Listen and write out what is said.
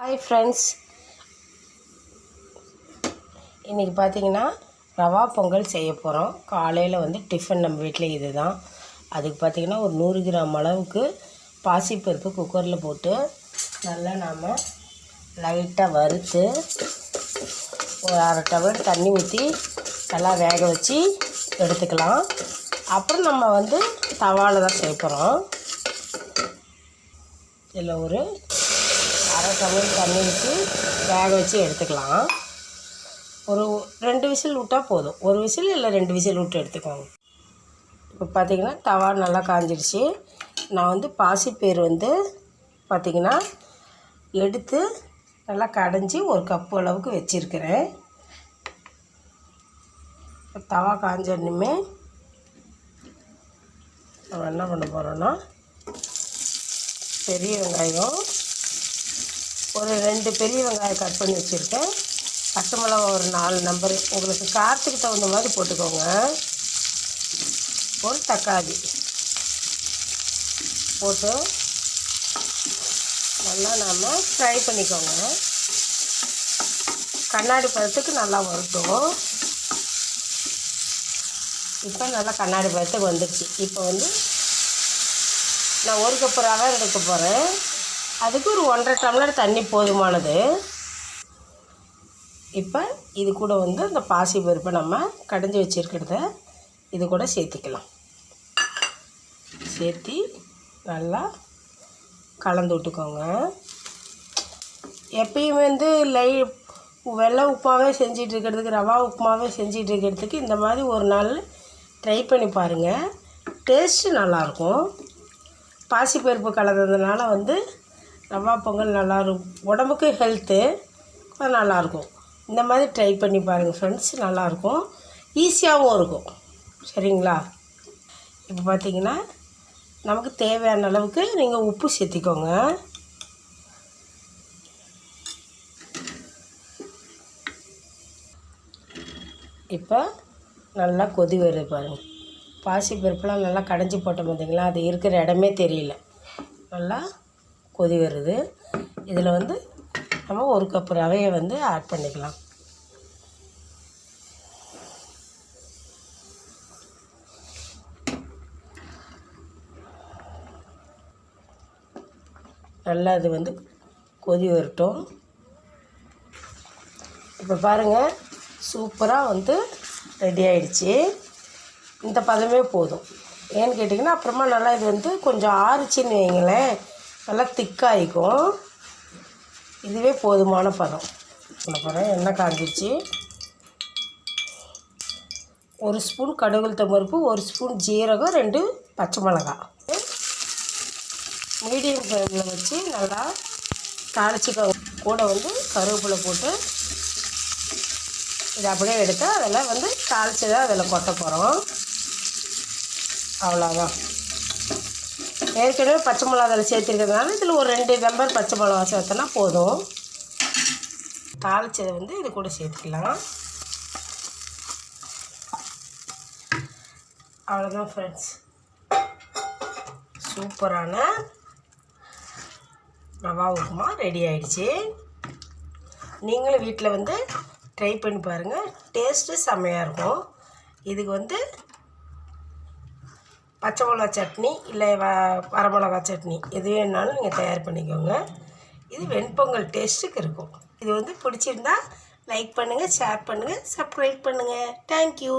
Hi friends இன்றைக்கி பார்த்தீங்கன்னா ரவா பொங்கல் செய்ய போகிறோம் காலையில் வந்து டிஃபன் நம்ம வீட்டில் இது தான் அதுக்கு பார்த்தீங்கன்னா ஒரு நூறு கிராம் அளவுக்கு பாசிப்பருப்பு குக்கரில் போட்டு நல்லா நாம் லைட்டாக வறுத்து ஒரு அரை டவர் தண்ணி ஊற்றி நல்லா வேக வச்சு எடுத்துக்கலாம். அப்புறம் நம்ம வந்து தவாவில் தான் செய்ய போகிறோம் இதில் ஒரு அரை சமையல் தண்ணி ஊற்றி வேக வச்சு எடுத்துக்கலாம். ஒரு ரெண்டு விசில் விட்டால் போதும். ஒரு விசில் இல்லை ரெண்டு விசில் விட்டு எடுத்துக்கோங்க. இப்போ பார்த்திங்கன்னா தவா நல்லா காஞ்சிடுச்சு நான் வந்து பாசிப்பேர் வந்து பார்த்திங்கன்னா எடுத்து நல்லா கடைஞ்சி ஒரு கப்பு அளவுக்கு வச்சுருக்கிறேன். தவா காஞ்சோன்னுமே நம்ம என்ன பண்ண போகிறோன்னா பெரிய வெங்காயம் ஒரு ரெண்டு பெரிய வெங்காயம் கட் பண்ணி வச்சுருக்கேன். பச்சை மிளகா ஒரு நாலு நம்பர் உங்களுக்கு காரத்துக்கு தகுந்த மாதிரி போட்டுக்கோங்க. ஒரு தக்காளி போட்டு நல்லா நாம் ஃப்ரை பண்ணிக்கோங்க. கண்ணாடி பழத்துக்கு நல்லா வரட்டும் இப்போ நல்லா கண்ணாடி பழத்துக்கு வந்துடுச்சு இப்போ வந்து நான் ஒரு கப்பு ரவை எடுக்க போகிறேன் அதுக்கு ஒரு ஒன்றரை டம்ளர் தண்ணி போதுமானது. இப்போ இது கூட வந்து இந்த பாசி பருப்பை நம்ம கடைஞ்சி வச்சுருக்கிறத இது கூட சேர்த்திக்கலாம். சேர்த்தி நல்லா கலந்து விட்டுக்கோங்க. எப்பயும் வந்து லை வெள்ளை உப்புமாவே செஞ்சிட்டு இருக்கிறதுக்கு ரவா உப்புமாவே செஞ்சிட்டு இருக்கிறதுக்கு இந்த மாதிரி ஒரு நாள் ட்ரை பண்ணி பாருங்கள் டேஸ்ட்டு நல்லாயிருக்கும் பாசிப்பருப்பு கலந்ததுனால வந்து ரவா பொங்கல் நல்லா இருக்கும் உடம்புக்கு ஹெல்த்து நல்லாயிருக்கும் இந்த மாதிரி ட்ரை பண்ணி பாருங்கள் ஃப்ரெண்ட்ஸ் நல்லாயிருக்கும் ஈஸியாகவும் இருக்கும். சரிங்களா? இப்போ பார்த்தீங்கன்னா நமக்கு தேவையான அளவுக்கு நீங்கள் உப்பு சேர்த்திக்கோங்க. இப்போ நல்லா கொதி வருது பாருங்கள் பாசி பருப்புலாம் நல்லா கடைஞ்சி போட்டோம் பார்த்தீங்களா அது இருக்கிற இடமே தெரியல. நல்லா கொதி வருது. இதில் வந்து நம்ம ஒரு கப் ரவையை வந்து ஆட் பண்ணிக்கலாம். நல்லா இது வந்து கொதி வரட்டும். இப்போ பாருங்கள் சூப்பராக வந்து ரெடி ஆயிடுச்சு. இந்த பதமே போதும். ஏன்னு கேட்டிங்கன்னா அப்புறமா நல்லா இது வந்து கொஞ்சம் ஆறுச்சின்னு வைங்களேன். நல்லா திக்காகிக்கும் இதுவே போதுமான பதம். பண்ண போகிறேன் எண்ணெய் காஞ்சிச்சு ஒரு ஸ்பூன் கடுகுள் பருப்பு ஒரு ஸ்பூன் ஜீரகம் ரெண்டு பச்சை மிளகாய். மீடியம் ஃப்ளேமில் வச்சு நல்லா தாளிச்சிக்க கூட வந்து கருவேப்பிலை போட்டு இதை அப்படியே எடுத்து அதில் வந்து தாளித்து தான் அதில் கொட்ட போகிறோம் அவ்வளோதான் ஏற்கனவே பச்சை மிளகா அதில் சேர்த்துருக்கிறதுனால இதில் ஒரு ரெண்டு வெம்பர் பச்சை மிளகா சேர்த்தனா போதும். தாளித்ததை வந்து இது கூட சேர்த்துக்கலாம். அவ்வளோதான் ஃப்ரெண்ட்ஸ் சூப்பரான ரவா உப்புமா ரெடி ஆயிடுச்சு. நீங்களும் வீட்டில் வந்து ட்ரை பண்ணி பாருங்கள் டேஸ்ட்டு செம்மையாக இருக்கும். இதுக்கு வந்து பச்சை மிளகா சட்னி இல்லை வ வரமிளகா சட்னி. எது வேணாலும் நீங்கள் தயார் பண்ணிக்கோங்க. இது வெண்பொங்கல் டேஸ்ட்டுக்கு இருக்கும். இது வந்து பிடிச்சிருந்தா லைக் பண்ணுங்கள் ஷேர் பண்ணுங்கள் சப்ஸ்கிரைப் பண்ணுங்கள் தேங்க்யூ